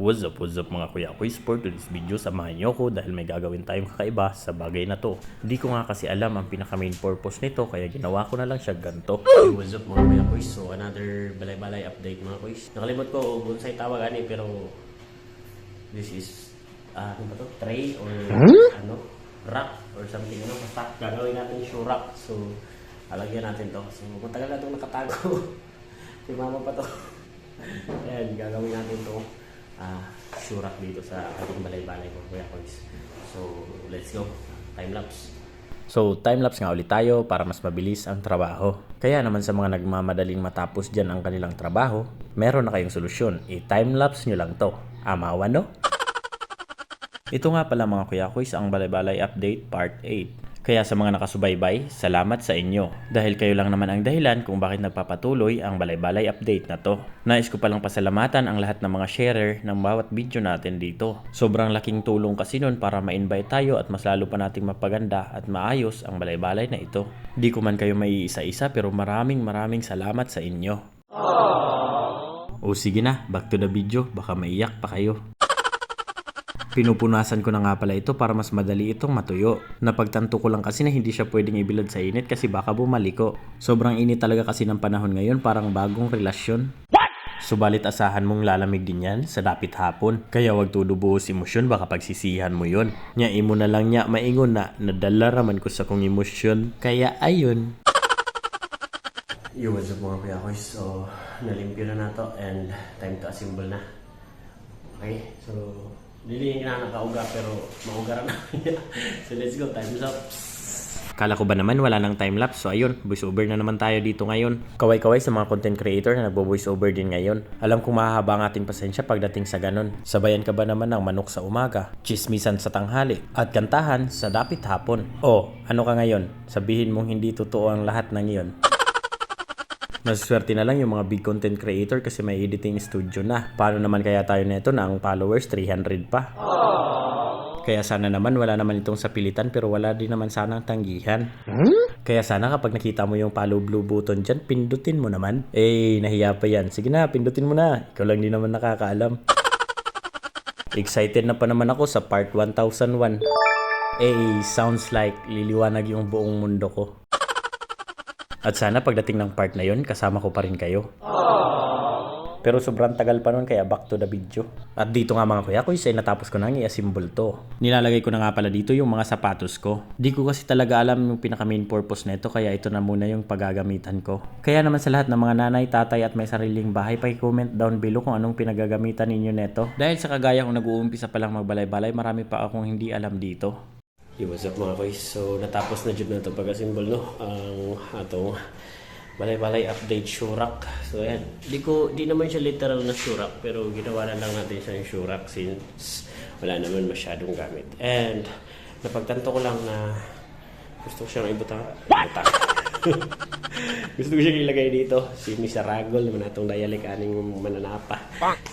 What's up, what's up mga kuya quiz for today's video samahan niyo ko dahil may gagawin tayong kakaiba sa bagay na to. Di ko nga kasi alam ang pinaka main purpose nito kaya ginawa ko na lang siya ganito. Hey, what's up mga kuya quiz? So, another balay-balay update mga quiz. Nakalimot ko bonsai tawag ani pero this is, ah, ano ba to? Tray or ano? Rock or something. Ano? Basta gagawin natin shoe rock. So, alagyan natin to. So, matagal na itong nakatago. si mama pa to. Ayan, gagawin natin to. Shoe rock dito sa ating balay-balay mga kuya quiz. So, let's go. Time lapse. So, time-lapse nga ulit tayo para mas mabilis ang trabaho. Kaya naman sa mga nagmamadaling matapos dyan ang kanilang trabaho, meron na kayong solusyon. I-time-lapse nyo lang to. Amawan no? Ito nga pala mga kuya quiz ang Balay-Balay Update Part 8. Kaya sa mga nakasubaybay, salamat sa inyo. Dahil kayo lang naman ang dahilan kung bakit nagpapatuloy ang Balay-Balay Update na to. Nais ko palang pasalamatan ang lahat ng mga sharer ng bawat video natin dito. Sobrang laking tulong kasi nun para ma-invite tayo at mas lalo pa nating mapaganda at maayos ang balay-balay na ito. Di ko man kayo may isa-isa pero maraming maraming salamat sa inyo. O sige na, back to the video, baka maiyak pa kayo. Pinupunasan ko na nga pala ito para mas madali itong matuyo. Napagtanto ko lang kasi na hindi siya pwedeng ibilad sa init kasi baka bumaliko. Sobrang init talaga kasi ng panahon ngayon parang bagong relasyon. Subalit asahan mong lalamig din yan sa dapit hapon. Kaya wag tudubuhos emosyon baka pagsisihan mo yon. Nya imo na lang nya maingon na nadala raman ko sa kong emosyon. Kaya ayun. Yo, what's up mga kuya ko? So, nalimpyo na nato and time to assemble na. Okay, so, dili nga nakauga pero maugaran na so, let's go. Time's up. Kala ko ba naman wala nang time-lapse? So ayun, voice over na naman tayo dito ngayon. Kaway-kaway sa mga content creator na nagbo-voice over din ngayon. Alam kong mahahaba ang ating pasensya pagdating sa ganun. Sabayan ka ba naman ng manok sa umaga, chismisan sa tanghali, at kantahan sa dapit hapon? O, ano ka ngayon? Sabihin mong hindi totoo ang lahat ng iyon. Maswerte na lang yung mga big content creator kasi may editing studio na. Paano naman kaya tayo neto na ang followers 300 pa? Kaya sana naman wala naman itong sapilitan pero wala din naman sana ang tanggihan. Kaya sana kapag nakita mo yung follow blue button dyan, pindutin mo naman. Eh, nahiya pa yan. Sige na, pindutin mo na. Ikaw lang din naman nakakaalam. Excited na pa naman ako sa part 1001. Eh, sounds like liliwanag yung buong mundo ko. At sana pagdating ng part na yon kasama ko pa rin kayo. Pero sobrang tagal pa nun kaya back to the video. At dito nga mga kuya ko ay natapos ko nang i-assemble to. Nilalagay ko na nga pala dito yung mga sapatos ko. Di ko kasi talaga alam yung pinaka main purpose nito kaya ito na muna yung paggagamitan ko. Kaya naman sa lahat ng mga nanay, tatay at may sariling bahay, paki-comment down below kung anong pinagagamitan ninyo neto. Dahil sa kagaya kong nag-uumpisa pa lang magbalay-balay, marami pa akong hindi alam dito. Yo, what's up mga kuys? So, natapos na jud na ito pag-assemble, no? Ang atong balay-balay update shoe rack. So, ayan. Di ko, di naman siya literal na shoe rack, pero ginawa na lang natin siyang shoe rack since wala naman masyadong gamit. And, napagtanto ko lang na gusto ko siyang ibuta. ibuta. gusto ko siyang ilagay dito. Si Mr. Ragol, naman atong dialect aning mananapa.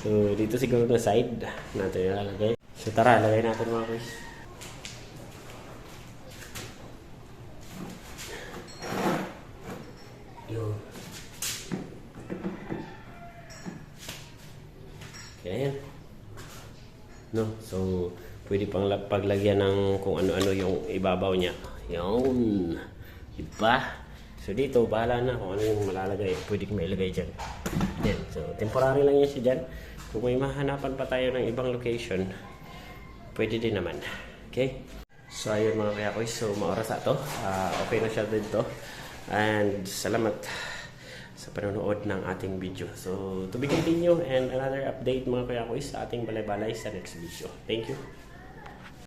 So, dito siguro na side natin ilalagay. So, tara, lagay natin mga kuys. No, so pwede pang lag- paglagyan ng kung ano-ano yung ibabaw niya. Yun. Diba? So dito, bahala na kung ano yung malalagay. Pwede ko mailagay dyan. Yan. So, temporary lang yan siya dyan. Kung may mahanapan pa tayo ng ibang location, pwede din naman. Okay? So, ayun mga kaya ko. So, maoras na to. Ah, okay na siya dito. And salamat sa panonood ng ating video. So, to be continue and another update mga kaya ko sa ating balay-balay sa next video. Thank you.